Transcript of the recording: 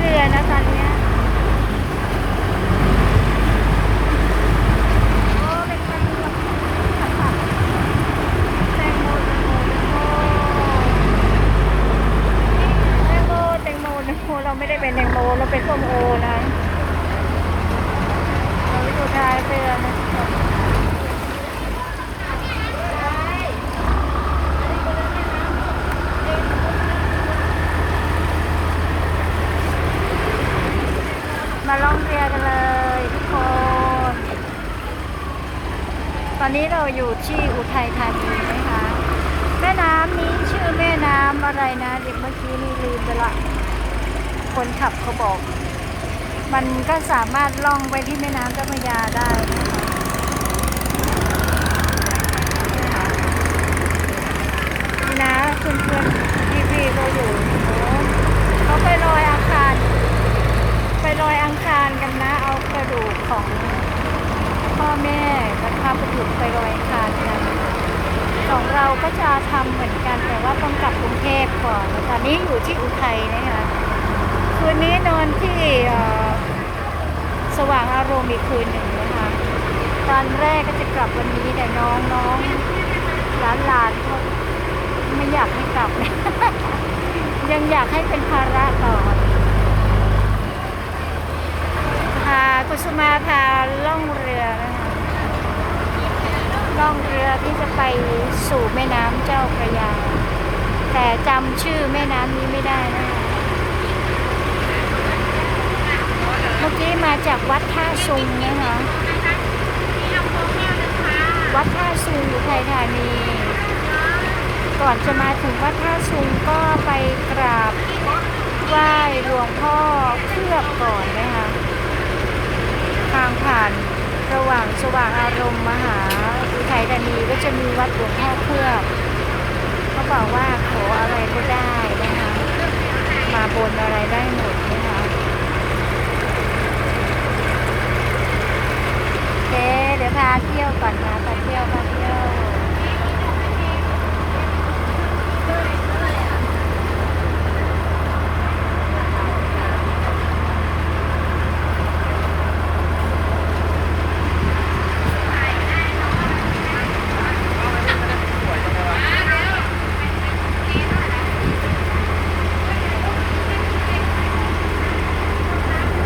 เรือนะตอนนี้โอ้เป็นแตงโมสับๆแตงโมแตงโมแตงโมแตงโมเราไม่ได้เป็นแตงโมเราเป็นส้มโอนะเราไปดูท้ายเรือ มาล่องเรือกันเลยทุกคน ตอนนี้เราอยู่ที่อุทัยธานีนะคะ แม่น้ำนี้ชื่อแม่น้ำอะไรนะเด็กเมื่อกี้นี่ลืมไปละ คนขับเขาบอก มันก็สามารถล่องไปที่แม่น้ำเจ้าพระยาได้นะคะนี่นะเพื่อนๆพี่ๆก็อยู่โอ้เขาไปลอยอังคาร ไปลอยอังคารกันนะ เอากระดูกของพ่อแม่ กับพาไปถูกไปลอยคารกันของเราก็จะทำเหมือนกันแต่ว่าต้องกลับกรุงเทพก่อนตอนนี้อยู่ที่อุทัยนะคะคืนนี้นอนที่สว่างอารมณ์อีกคืนหนึ่งนะคะตอนแรกก็จะกลับวันนี้แต่น้องน้องหลานหลานเขาไม่อยากให้กลับ ยังอยากให้เป็นภาระต่อพากุสุมาพาล่องเรือ ล่องเรือที่จะไปสู่แม่น้ำเจ้าพระยา แต่จำชื่อแม่น้ำนี้ไม่ได้นะคะเมื่อกี้มาจากวัดท่าซุงนะคะวัดท่าซุงอยู่ไทยธานีก่อนจะมาถึงวัดท่าซุงก็ไปกราบไหว้หลวงพ่อเคลือบก่อนนะคะทางผ่านระหว่างสว่างอารมณ์มหา ก็จะมีวัดหลวงพ่อเพื่อเขาบอกว่าขออะไรก็ได้นะคะมาบนอะไรได้หมดนะคะโอเคเดี๋ยวพาเที่ยวก่อนนะพาเที่ยวกัน